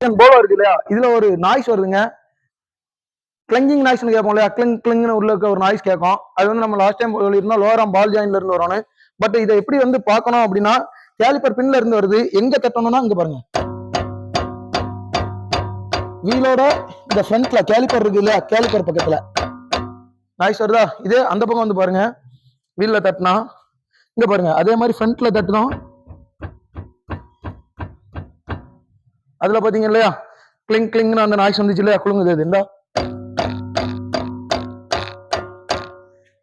Polo இருக்கு இல்லையா? இதுல ஒரு நாய்ஸ் வருதுங்க. கிளங்கிங் நாய்ஸ்னு கேட்போம் இல்லையா? கிளங் கிளிங்னு உள்ள இருக்க ஒரு நாய்ஸ் கேட்கும். அது வந்து நம்ம லாஸ்ட் டைம் சொல்லியிருந்தோம் லோராம் பால் ஜாயின்ல இருந்து வரணும் பட் இதை எப்படி வந்து பார்க்கணும் அப்படின்னா கேலிப்பர் பின்ல இருந்து வருது. எங்க தட்டணும்னா இங்க பாருங்க. வீலோட இந்த ஃப்ரண்ட்ல கேலிப்பர் இருக்கு இல்லையா? கேலிப்பர் பக்கத்துல. நாய்ஸ் வருதா? இதே அந்த பக்கம் வந்து பாருங்க. வீல்ல தட்டினா இங்க பாருங்க. அதே மாதிரி ஃப்ரண்ட்ல தட்டினோம். அதுல பாத்தீங்க இல்லையா? கிளிங் கிளிங்னு அந்த நாய்ஸ் வந்துச்சு இல்லையா? குழுங்குது அது இந்த.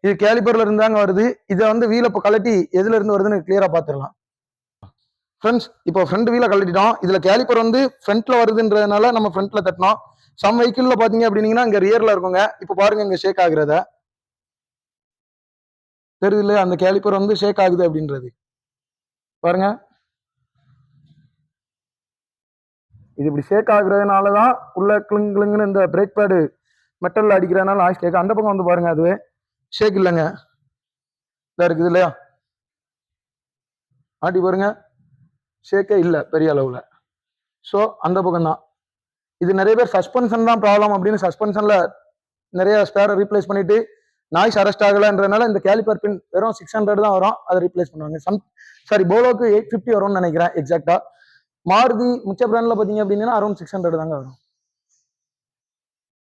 இது கேலிப்பர்ல இருந்தாங்க வருது. இதை வந்து வீல இப்போ கழட்டி எதுல இருந்து வருதுன்னு கிளியரா பாத்துடலாம். ஃப்ரெண்ட்ஸ் இப்போ ஃப்ரண்ட் வீல கலட்டிட்டோம் இதுல கேலிப்பர் வந்து ஃப்ரண்ட்ல வருதுன்றதுனால நம்ம ஃப்ரண்ட்ல தட்டினோம். சம் வெஹிக்கிள்ல பாத்தீங்க அப்படின்னீங்கன்னா இங்க ரியர்ல இருக்குங்க. இப்போ பாருங்க இங்க ஷேக் ஆகுறத. தெரியுது இல்லையா? அந்த கேலிப்பர் வந்து ஷேக் ஆகுது அப்படின்றது. பாருங்க. இது இப்படி ஷேக் ஆகுறதுனால தான் உள்ளே கிளிங் கிளிங்னு இந்த பிரேக் பேடு மெட்டலில் அடிக்கிறதுனால நாய்ஸ் கேட்க அந்த பக்கம் வந்து பாருங்கள் அதுவே. ஷேக் இல்லைங்க. இதாக இருக்குது இல்லையா? ஆட்டி பாருங்க. ஷேக்கே இல்லை பெரிய அளவில். ஸோ அந்த பக்கம் தான் இது நிறைய பேர் சஸ்பென்ஷன் தான் ப்ராப்ளம் அப்படின்னு சஸ்பென்ஷனில் நிறைய ஸ்பேரை ரீப்ளேஸ் பண்ணிட்டு நாய்ஸ் அரெஸ்ட் ஆகலைன்றனால இந்த கேலிப்பர் பின் வெறும் சிக்ஸ் ஹண்ட்ரட் தான் வரும். அதை ரீப்ளேஸ் பண்ணுவாங்க. சம் சாரி போலோக்கு எயிட் ஃபிஃப்டி வரும்னு நினைக்கிறேன் எக்ஸாக்டாக மாருதி மிச்ச பிராண்டில் பார்த்தீங்க அப்படின்னா அரௌண்ட் சிக்ஸ் ஹண்ட்ரட் தாங்க வரும்.